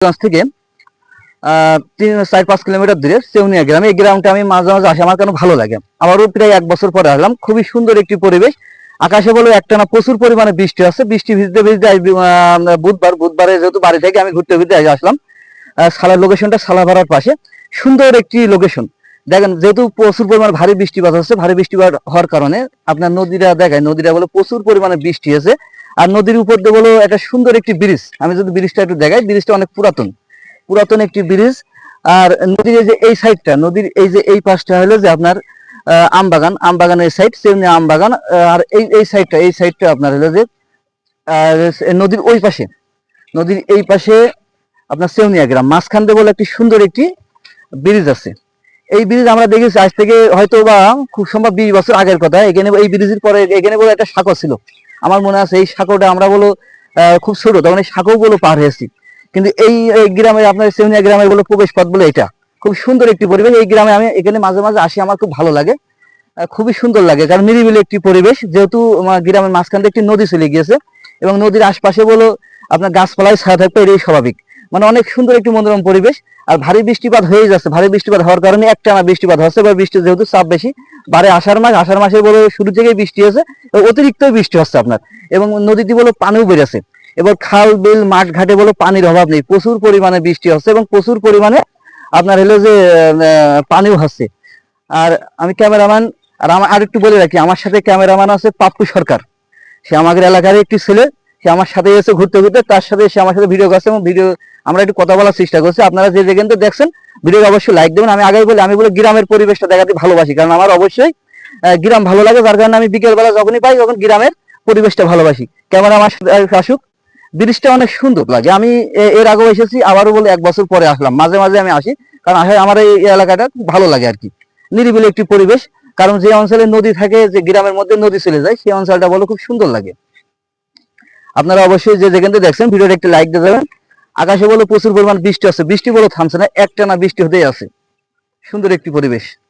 থেকে তিন, চার, পাঁচ কিলোমিটার দূরে সেউনিয়া গ্রাম। এই গ্রামটা আমি মাঝে মাঝে আসি, আমার কেন ভালো লাগে? আমারও প্রায় এক বছর পরে আসলাম, খুবই সুন্দর একটি পরিবেশ। আকাশে বলে একটা না প্রচুর পরিমাণে বৃষ্টি আছে, বৃষ্টি ভিজতে ভিজতে বুধবার, বুধবারে যেহেতু বাড়ি থেকে আমি ঘুরতে ঘুরতে আসলাম। সালার লোকেশনটা সালাভাড়ার পাশে। সুন্দর একটি লোকেশন দেখেন, যেহেতু প্রচুর পরিমাণে ভারী বৃষ্টিপাত হচ্ছে, ভারী বৃষ্টিপাত হওয়ার কারণে আপনার নদীটা দেখায় নদীটা বলে প্রচুর পরিমাণে বৃষ্টি আছে আর নদীর উপর দিয়ে বলো একটা সুন্দর একটি ব্রিজ। আমি যদি ব্রিজটা একটু দেখাই ব্রিজটা অনেক পুরাতন। পুরাতন একটি ব্রিজ। আর নদীর এই যে এই সাইডটা নদীর এই যে এই পাশটা হলো যে আপনার আহ, আমবাগান। আমবাগানের সাইড সেমনি আমবাগান। আর এই এই সাইডটা এই সাইডটা আপনার হলো যে নদীর ওই পাশে। নদীর এই পাশে আপনার সেউনিয়া গ্রাম। মাঝখান দিয়ে বলে একটি সুন্দর একটি ব্রিজ আছে। এই ব্রিজ আমরা দেখেছি আজ থেকে হয়তো বা খুব সম্ভব বিশ বছর আগের কথা। এখানে এই ব্রিজের পরে এখানে বলে একটা সাঁকো ছিল। আমার মনে আছে এই সাঁকোটা আমরা বলো খুব ছোট তখন এই সাঁকো গুলো পার হয়েছি কিন্তু এই গ্রামের গ্রামে আপনার সেমিনিয়া গ্রামের বলো প্রবেশ পথ বলে এটা। খুব সুন্দর একটি পরিবেশ। এই গ্রামে আমি এখানে মাঝে মাঝে আসি, আমার খুব ভালো লাগে। খুবই সুন্দর লাগে, কারণ নিরিবিলি একটি পরিবেশ। যেহেতু গ্রামের মাঝখান একটি নদী চলে গিয়েছে এবং নদীর আশপাশে বলো আপনার গাছপালায় ছায়া থাকবে, এটাই স্বাভাবিক। মানে অনেক সুন্দর একটি মনোরম পরিবেশ, আর ভারী বৃষ্টিপাত হয়ে যাচ্ছে। ভারী বৃষ্টিপাত হওয়ার কারণে একটানা বৃষ্টিপাত হচ্ছে বা বৃষ্টি যেহেতু চাপ বেশি। বারে আষাঢ় মাস, আষাঢ় মাসে বলে শুরু থেকেই বৃষ্টি হচ্ছে অতিরিক্ত বৃষ্টি হচ্ছে আপনার। এবং নদীটি বলে পানিও বেড়েছে। এবার খাল, বিল, মাঠ, ঘাটে বলে পানির অভাব নেই, প্রচুর পরিমাণে বৃষ্টি হচ্ছে এবং প্রচুর পরিমাণে আপনার হলো যে পানিও হচ্ছে। আর আমি ক্যামেরাম্যান, আর আমার আরেকটু বলে রাখি, আমার সাথে ক্যামেরাম্যান আছে পাপ্পু সরকার। সে আমাদের এলাকার একটি ছেলে, সে আমার সাথে এসে ঘুরতে ঘুরতে, তার সাথে সে আমার সাথে ভিডিও করছে এবং ভিডিও আমরা একটু কথা বলার চেষ্টা করছি। আপনারা যে যেখান থেকে দেখছেন ভিডিও অবশ্যই লাইক দেবেন। আমি আগে বলি, আমি বলে গ্রামের পরিবেশটা দেখাতে ভালোবাসি, কারণ আমার অবশ্যই গ্রাম ভালো লাগে, যার কারণে আমি বিকেলবেলা যখনই পাই, তখন গ্রামের পরিবেশটা ভালোবাসি। ক্যামেরা আমার আসুক। ব্রিজটা অনেক সুন্দর লাগে। আমি এর আগেও এসেছি, আবারও বলে এক বছর পরে আসলাম। মাঝে মাঝে আমি আসি, কারণ আসলে আমার এই এলাকাটা ভালো লাগে আর কি। নিরিবিলি একটি পরিবেশ, কারণ যে অঞ্চলে নদী থাকে, যে গ্রামের মধ্যে নদী চলে যায়, সেই অঞ্চলটা বলে খুব সুন্দর লাগে। আপনারা অবশ্যই যে যেখান থেকে দেখছেন, ভিডিওটা একটি লাইক দিয়ে দেবেন। আকাশে বলে প্রচুর পরিমাণ বৃষ্টি আছে। বৃষ্টি বলে থামছে না, একটানা বৃষ্টি হতেই আছে। সুন্দর একটি পরিবেশ।